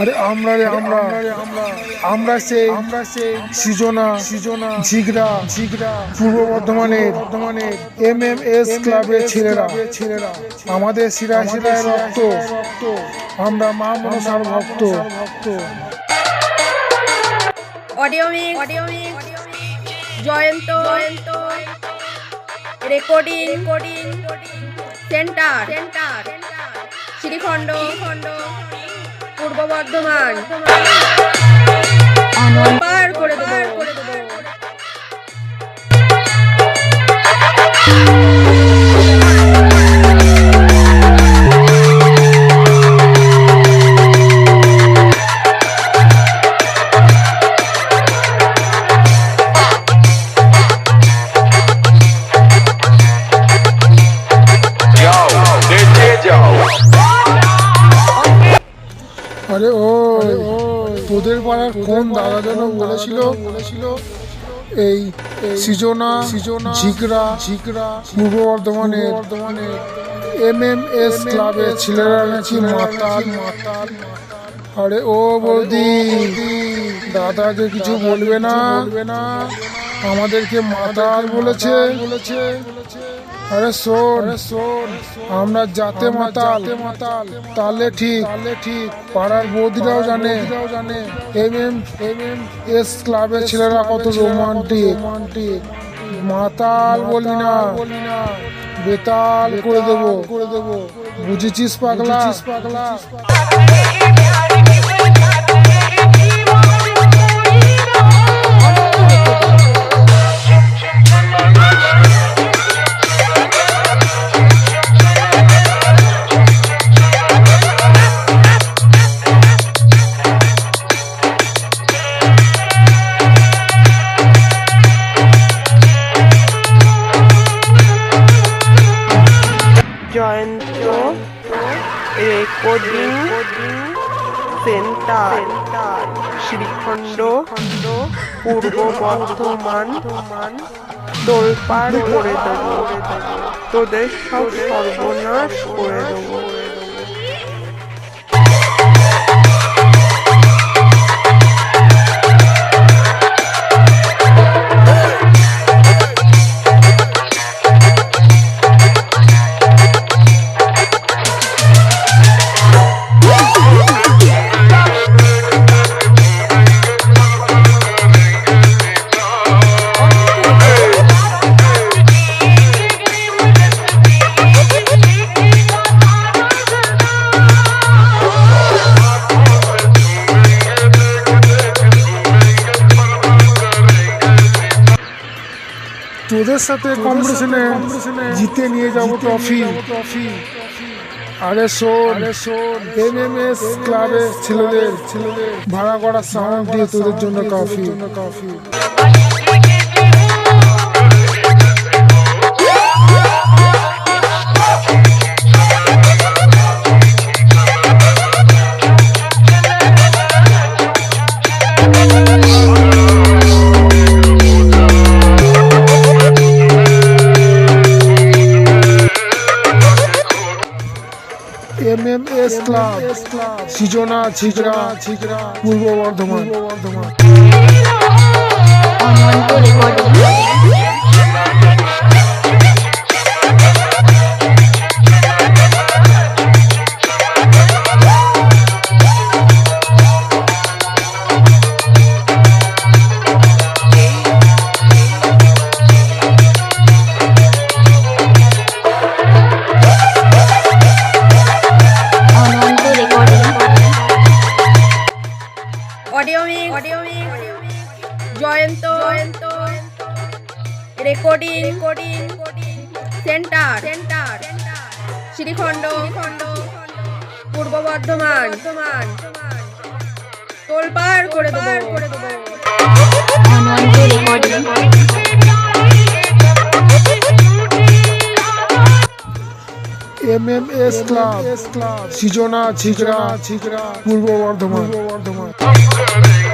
আরে আমরা রে আমরা। আমরা আমরা সেই আমরা সেই সৃজনা সৃজনা ঝিগরা ঝিগরা পূর্ব বর্ধমানের বর্ধমানের এম এম এস ক্লাবের ছেলেরা। ছেলেরা আমাদের শিরায় শিরায় রক্ত। আমরা মা মনসার ভক্ত। ভক্ত। Audio mix. Audio mix. Jayanta Jayanta. Recording. Recording. Centre. Centre. Srikhanda. খণ্ড পূর্ব বর্ধমান করে দেবো। তোদের পাড়ার কোন দাদা যেন বলেছিল বলেছিল এই সৃজনা সৃজনা ঝিকরা ঝিকরা পূর্ব বর্ধমানে বর্ধমানে এম এম এস ক্লাবের ছেলেরা নাকি মাতাল। মাতাল। আরে ও বৌদি দাদাকে কিছু বলবে না? বলবে না? আমাদেরকে মাতাল বলেছে। বলেছে। আরে শোন শোন আমরা যাতে মাতাল মাতাল তাহলে ঠিক ঠিক। পাড়ার বৌদিরাও জানে জানে। M M M M S ক্লাবের ছেলেরা কত রোমান্টিক। রোমান্টিক। মাতাল বলি না। বলি না। বেতাল করে দেবো। করে দেবো। বুঝেছিস পাগলা? পাগলা? রেকর্ডিং সেন্টার শ্রীখণ্ড পূর্ব বর্ধমান তোলপাড় করে দেবো। তোদের সব সর্বনাশ করে দেবো। তোদের সাথে কম্পিটিশনে জিতে নিয়ে যাব ট্রফি ট্রফি আরে শোন এম এম এস ক্লাবের ছেলেদের ছেলেদের ভাড়া করা সাউন্ড দিয়ে তোদের জন্য coffee Srijana ঝিগড়া Jhigra Purba Bardhaman. Purba Bardhaman. Recording recording centre centre Srikhanda খণ্ড পূর্ব বর্ধমান বর্ধমান তোলপাড় করে দেবো করে দেবো M M S club Srijana Jhigra Jhigra Purba Bardhaman Purba Bardhaman